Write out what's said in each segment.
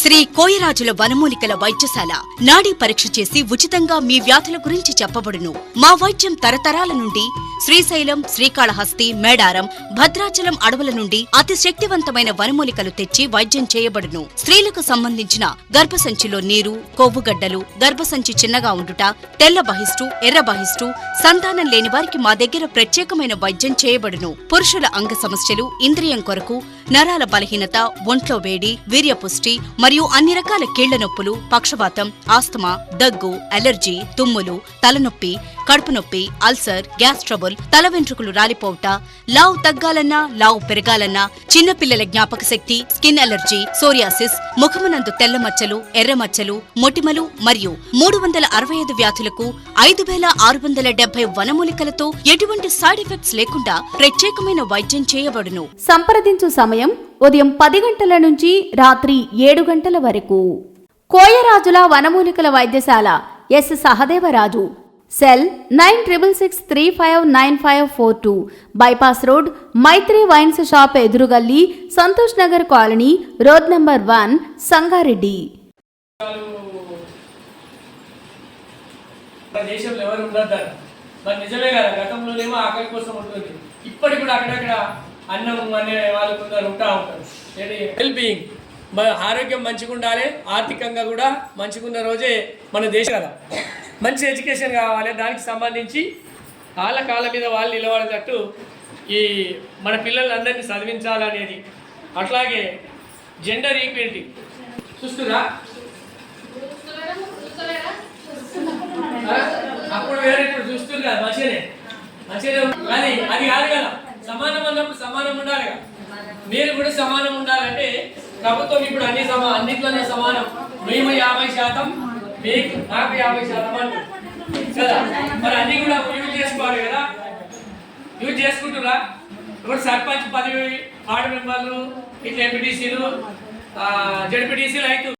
శ్రీ కోయరాజుల వనమూలికల వైద్యశాల నాడీ పరీక్ష చేసి ఉచితంగా మీ వ్యాధుల గురించి చెప్పబడును. మా వైద్యం తరతరాల నుండి శ్రీశైలం శ్రీకాళహస్తి మేడారం భద్రాచలం అడవుల నుండి అతి శక్తివంతమైన వనమూలికలు తెచ్చి వైద్యం చేయబడును. స్త్రీలకు సంబంధించిన గర్భసంచిలో నీరు కొవ్వుగడ్డలు గర్భసంచి చిన్నగా ఉండుట తెల్ల బహిష్టు ఎర్ర బహిష్టు సంతానం లేని వారికి మా దగ్గర ప్రత్యేకమైన వైద్యం చేయబడును. పురుషుల అంగ సమస్యలు ఇంద్రియం కొరకు నరాల బలహీనత ఒంట్లో వేడి వీర్యపుష్టి మరియు అన్ని రకాల కీళ్ళ నొప్పులు పక్షవాతం ఆస్తమా దగ్గు అలర్జీ తుమ్ములు తలనొప్పి కడుపు నొప్పి అల్సర్ గ్యాస్ ట్రబుల్ తల వెంట్రుకలు రాలిపోవుట లావు తగ్గాలన్నా లావు పెరగాలన్నా చిన్నపిల్లల జ్ఞాపక శక్తి స్కిన్ అలర్జీ సోరియాసిస్ ముఖమునందు తెల్ల మచ్చలు ఎర్ర మచ్చలు మొటిమలు మరియు మూడు వందల అరవై ఐదు వ్యాధులకు ఐదు వేల ఆరు వందల డెబ్బై వనమూలికలతో ఎటువంటి సైడ్ ఎఫెక్ట్స్ లేకుండా ప్రత్యేకమైన వైద్యం చేయబడును. సంప్రదించు సమయం ఉదయం పది గంటల నుంచి రాత్రి ఏడు గంటల వరకు. కోయరాజుల వనమూలికల వైద్యశాల S Sahadevaraju. Cell nine triple six three five nine five four two. Bypass road Maitri wines shop ఎదురుగల్లి Santosh Nagar colony road number one Sangareddy. దేశంలో ఎవరు మరి నిజమే కదా గతంలోనేమో ఆకలి కోసం ఉంటుంది. ఇప్పటికి కూడా అక్కడక్కడ అన్నం అనే వాళ్ళు కొందరు ఉంటా ఉంటారు. వెల్ బీయింగ్ మన ఆరోగ్యం మంచిగా ఉండాలి ఆర్థికంగా కూడా మంచిగా ఉన్న రోజే మన దేశం కదా. మంచి ఎడ్యుకేషన్ కావాలి దానికి సంబంధించి వాళ్ళ కాళ్ళ మీద వాళ్ళు నిలబడేటట్టు ఈ మన పిల్లలందరినీ చదివించాలనేది. అట్లాగే జెండర్ ఈక్వాలిటీ చూస్తురా అప్పుడు వేరే ఇప్పుడు మంచిగానే. మంచిగానే ఉంది. కానీ అది కాదు కదా. సమానం ఉండాలి మీరు కూడా సమానం ఉండాలంటే ప్రభుత్వం ఇప్పుడు అన్ని సమా అన్నిట్లోనే సమానం. మేము యాభై శాతం మీకు నాకు యాభై శాతం అంటారు కదా? మరి అన్ని కూడా యూజ్ చేసుకోవాలి కదా? యూజ్ చేసుకుంటురా? ఇప్పుడు సర్పంచ్ పదవి వార్డు మెంబర్లు ఇట్లా ఎంపీటీసీలు జడ్పీటీసీలు అయితే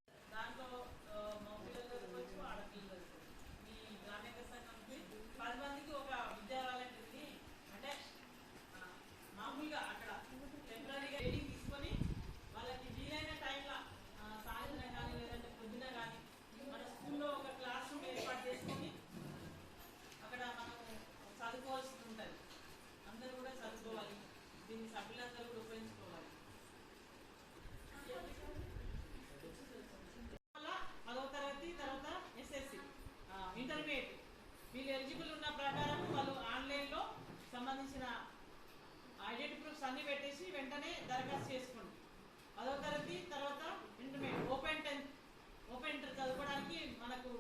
వీళ్ళు ఎలిజిబుల్ ఉన్న ప్రకారం వాళ్ళు ఆన్లైన్లో సంబంధించిన ఐడెంటి ప్రూఫ్స్ అన్ని పెట్టేసి వెంటనే దరఖాస్తు చేసుకోండి. పదో తరగతి తర్వాత intermediate open tenth open inter చదువుకోవడానికి మనకు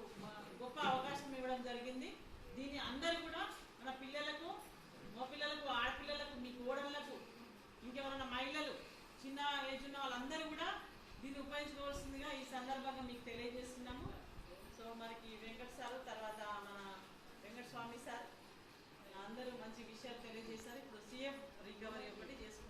గొప్ప అవకాశం ఇవ్వడం జరిగింది. దీన్ని అందరూ కూడా మన పిల్లలకు మగ పిల్లలకు ఆడపిల్లలకు మీ కోడళ్ళకు ఇంకెవరన్నా మహిళలు చిన్న ఏజ్ ఉన్న వాళ్ళందరూ కూడా దీన్ని ఉపయోగించుకోవాల్సిందిగా ఈ సందర్భంగా మీకు తెలియజేస్తున్నాము. సో మనకి వెంకట సార్ తర్వాత మన అందరూ మంచి విషయాలు తెలియజేశారు. ఇప్పుడు సీఎం రికవరీ ఒకటి చేసుకుంటారు